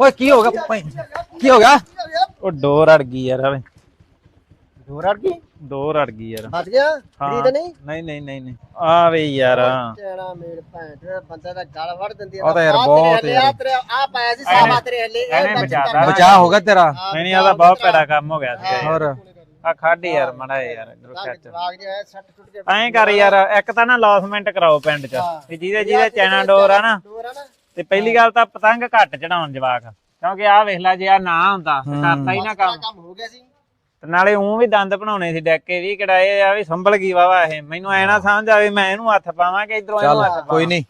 ਓਏ ਕੀ ਹੋ ਗਿਆ ਭਾਈ? ਕੀ ਹੋ ਗਿਆ? ਉਹ ਡੋਰ ਅੜ ਗਈ ਯਾਰ ਹਲੇ ਹੋਰ ਅੜ ਗਈ? ਡੋਰ ਅੜ ਗਈ ਯਾਰ। ਫਸ ਗਿਆ? ਫਰੀ ਤਾਂ ਨਹੀਂ? ਨਹੀਂ ਨਹੀਂ ਨਹੀਂ ਨਹੀਂ। ਆ ਵੇ ਯਾਰ। ਤੇਰਾ ਮੇਰ ਭੈਣ ਬੰਦਾ ਦਾ ਗਲ ਵੜ ਦਿੰਦੀ ਉਹ ਤਾਂ ਯਾਰ ਬਹੁਤ ਯਾਰ। ਆ ਪਾਇਆ ਸੀ ਸਾਹ ਤੇਰੇ ਹੱਲੇ ਇਹਨੇ ਬਚਾਤਾ। ਬਚਾ ਹੋ ਗਿਆ ਤੇਰਾ। ਨਹੀਂ ਨਹੀਂ ਆਦਾ ਬਹੁਤ ਭੈੜਾ ਕੰਮ ਹੋ ਗਿਆ ਸੀ। ਹੋਰ? ਆ ਖਾਡੀ ਯਾਰ ਮੜਾ ਯਾਰ ਇਧਰੋਂ ਖਿੱਚ। ਐਂ ਕਰ ਯਾਰ ਇੱਕ ਤਾਂ ਨਾ ਲੌਸਮੈਂਟ ਕਰਾਓ ਪਿੰਡ 'ਚ। ਜਿਹਦੇ ਜਿਹਦੇ ਚੈਨਾ ਡੋਰ ਆ ਨਾ। ਡੋਰ ਆ ਨਾ। ਤੇ ਪਹਿਲੀ ਗੱਲ ਤਾਂ ਪਤੰਗ ਘੱਟ ਚੜਾਉਣ ਜਵਾਕ। ਕਿਉਂਕਿ ਆਹ ਵੇਖ ਲੈ ਜੇ ਆ ਨਾ ਹੁੰਦਾ ਤੇ ਕਰਤਾ ਹੀ ਨਾ ਕੰਮ। ਕੰਮ ਹੋ ਗਿਆ ਸੀ। ਤੇ ਨਾਲੇ ਉਹ ਵੀ ਦੰਦ ਬਣਾਉਣੇ ਸੀ ਡੈਕੇ ਵੀ ਕਿਹੜਾ ਇਹ ਆ ਵੀ ਸੰਭਲ ਗਈ ਵਾਵਾ ਇਹ। ਮੈਨੂੰ ਐ ਨਾ ਸਮਝ ਆਵੇ ਮੈਂ ਇਹਨੂੰ ਹੱਥ ਪਾਵਾਂ ਕਿ ਇਧਰੋਂ ਇਹਨੂੰ ਹੱਥ ਕੋਈ ਨਹੀਂ।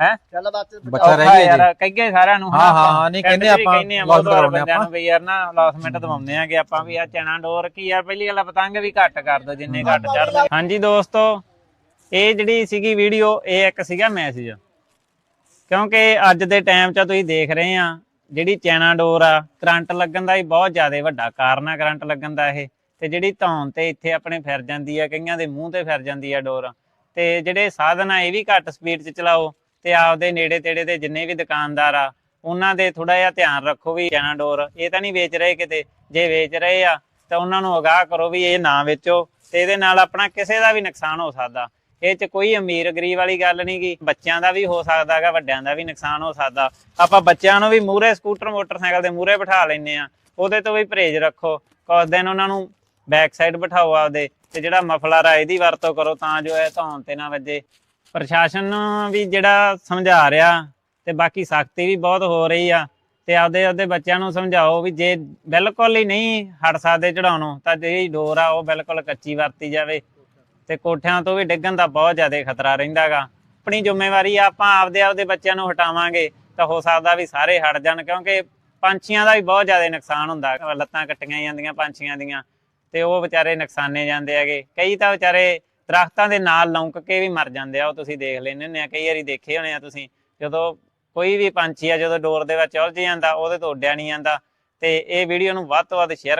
ਹੈ? ਚੱਲ ਬੱਚਾ ਰਹਿ ਗਿਆ ਯਾਰ ਕਹੀਏ ਸਾਰਿਆਂ ਨੂੰ ਹਾਂ, ਹਾਂ, ਹਾਂ, ਨਹੀਂ ਕਹਿੰਦੇ ਆਪਾਂ ਕਹਿੰਦੇ ਆ losement ਬਹੁਤ ਵਾਰ ਕਰਾਉਂਦੇ ਬੰਦਿਆਂ ਆਪਾਂ। ਨੂੰ ਵੀ ਯਾਰ ਨਾ ਲੌਸਮੈਂਟ ਦਵਾਉਂਦੇ ਆ ਕਿ ਆਪਾਂ ਵੀ ਆ ਚਣਾ ਡੋਰ ਕੀ ਯਾਰ ਪਹਿਲੀ ਗੱਲ ਪਤੰਗ ਵੀ ਘੱਟ ਕਰ ਦੋ ਜਿੰਨੇ ਘੱਟ ਚੜਦੇ ਹਾਂਜੀ ਦੋਸਤੋ ਇਹ ਜਿਹੜੀ ਸੀਗੀ ਵੀਡੀਓ ਇਹ ਇੱਕ ਸੀਗਾ ਮੈਸੇਜ ਕਿਉਂਕਿ ਅੱਜ ਦੇ ਟਾਈਮ 'ਚ ਤੁਸੀਂ ਦੇਖ ਰਹੇ ਆ, ਜਿਹੜੀ ਚੈਨਾ ਡੋਰ ਆ, ਕਰੰਟ ਲੱਗਣ ਦਾ ਹੀ ਬਹੁਤ ਜ਼ਿਆਦਾ ਵੱਡਾ ਕਾਰਨ ਆ ਕਰੰਟ ਲੱਗਣ ਦਾ ਇਹ। ਤੇ ਜਿਹੜੀ ਧੌਣ ਤੇ ਇੱਥੇ ਆਪਣੇ ਫਿਰ ਜਾਂਦੀ ਆ, ਕਈਆਂ ਦੇ ਮੂੰਹ ਤੇ ਫਿਰ ਜਾਂਦੀ ਆ ਡੋਰ। ਤੇ ਜਿਹੜੇ ਸਾਧਨ ਆ, ਇਹ ਵੀ ਘੱਟ ਸਪੀਡ 'ਚ ਚਲਾਓ ਤੇ ਆਪਦੇ ਨੇੜੇ ਤੇੜੇ ਦੇ ਜਿੰਨੇ ਵੀ ਦੁਕਾਨਦਾਰ ਆ, ਉਹਨਾਂ ਦੇ ਥੋੜਾ ਜਿਹਾ ਧਿਆਨ ਰੱਖੋ ਵੀ ਚੈਨਾ ਡੋਰ, ਇਹ ਤਾਂ ਨਹੀਂ ਵੇਚ ਰਹੇ ਕਿਤੇ। ਜੇ ਵੇਚ ਰਹੇ ਆ, ਤਾਂ ਉਹਨਾਂ ਨੂੰ ਅਗਾਹ ਕਰੋ ਵੀ ਇਹ ਨਾ ਵੇਚੋ ਤੇ ਇਹਦੇ ਨਾਲ ਆਪਣਾ ਕਿਸੇ ਦਾ ਵੀ ਨੁਕਸਾਨ ਹੋ ਸਕਦਾ। ਇਹ ਚ ਕੋਈ ਅਮੀਰ ਗਰੀਬ ਵਾਲੀ ਗੱਲ ਨਹੀਂ ਗੀ। ਬੱਚਿਆਂ ਦਾ ਵੀ ਹੋ ਸਕਦਾ ਵੱਡਿਆਂ ਦਾ ਵੀ ਨੁਕਸਾਨ ਹੋ ਸਕਦਾ। ਆਪਾਂ ਬੱਚਿਆਂ ਨੂੰ ਵੀ ਮੂਹਰੇ ਸਕੂਟਰ, ਮੋਟਰਸਾਈਕਲ ਦੇ ਮੂਹਰੇ ਬਿਠਾ ਲੈਂਦੇ ਆ ਉਹਦੇ ਤੋਂ ਵੀ ਪਰਹੇਜ਼ ਰੱਖੋ। ਕੁਝ ਦਿਨ ਉਹਨਾਂ ਨੂੰ ਬੈਕ ਸਾਈਡ ਬਿਠਾਓ ਆਪਦੇ ਤੇ ਜਿਹੜਾ ਮਫਲਰ ਆ ਇਹਦੀ ਵਰਤੋਂ ਕਰੋ, ਤਾਂ ਜੋ ਇਹ ਧੌਣ ਤੇ ਨਾ ਵੱਜੇ। ਪ੍ਰਸ਼ਾਸਨ ਵੀ ਜਿਹੜਾ ਸਮਝਾ ਰਿਹਾ ਤੇ ਬਾਕੀ ਸਖਤੀ ਵੀ ਬਹੁਤ ਹੋ ਰਹੀ ਆ ਤੇ ਆਪਦੇ ਆਪਦੇ ਬੱਚਿਆਂ ਨੂੰ ਸਮਝਾਓ ਵੀ ਜੇ ਬਿਲਕੁਲ ਹੀ ਨਹੀਂ ਹਟ ਸਕਦੇ ਚੜਾਉਣੋਂ ਤਾਂ ਜਿਹੜੀ ਡੋਰ ਆ ਉਹ ਬਿਲਕੁਲ ਕੱਚੀ ਵਰਤੀ ਜਾਵੇ। ਤੇ ਕੋਠਿਆਂ ਤੋਂ ਵੀ ਡਿੱਗਣ ਦਾ ਬਹੁਤ ਜ਼ਿਆਦਾ ਖਤਰਾ ਰਹਿੰਦਾਗਾ। ਆਪਣੀ ਜ਼ਿੰਮੇਵਾਰੀ ਆ ਆਪਾਂ ਆਪਦੇ ਆਪਦੇ ਬੱਚਿਆਂ ਨੂੰ ਹਟਾਵਾਂਗੇ ਤਾਂ ਹੋ ਸਕਦਾ ਵੀ ਸਾਰੇ ਹਟ ਜਾਣ ਕਿਉਂਕਿ ਪੰਛੀਆਂ ਦਾ ਵੀ ਬਹੁਤ ਜ਼ਿਆਦਾ ਨੁਕਸਾਨ ਹੁੰਦਾ ਲੱਤਾਂ ਕੱਟੀਆਂ ਜਾਂਦੀਆਂ ਪੰਛੀਆਂ ਦੀਆਂ ਤੇ ਉਹ ਵਿਚਾਰੇ ਨੁਕਸਾਨੇ ਜਾਂਦੇ ਹੈਗੇ। ਕਈ ਤਾਂ ਵਿਚਾਰੇ ਦਰਖਤਾਂ ਦੇ ਨਾਲ ਲੌਂਕ ਕੇ ਵੀ ਮਰ ਜਾਂਦੇ ਆ, ਉਹ ਤੁਸੀਂ ਦੇਖ ਲੈਂਦੇ ਹੁੰਦੇ ਆ, ਕਈ ਵਾਰੀ ਦੇਖੇ ਹੋਣੇ ਆ ਤੁਸੀਂ, ਜਦੋਂ ਕੋਈ ਵੀ ਪੰਛੀ ਆ, ਜਦੋਂ ਡੋਰ ਦੇ ਵਿੱਚ ਉਲਝ ਜਾਂਦਾ, ਉਹਦੇ ਤੋਂ ਉੱਡਿਆ ਨਹੀਂ ਜਾਂਦਾ ਤੇ ਇਹ ਵੀਡੀਓ ਨੂੰ ਵੱਧ ਤੋਂ ਵੱਧ ਸ਼ੇਅਰ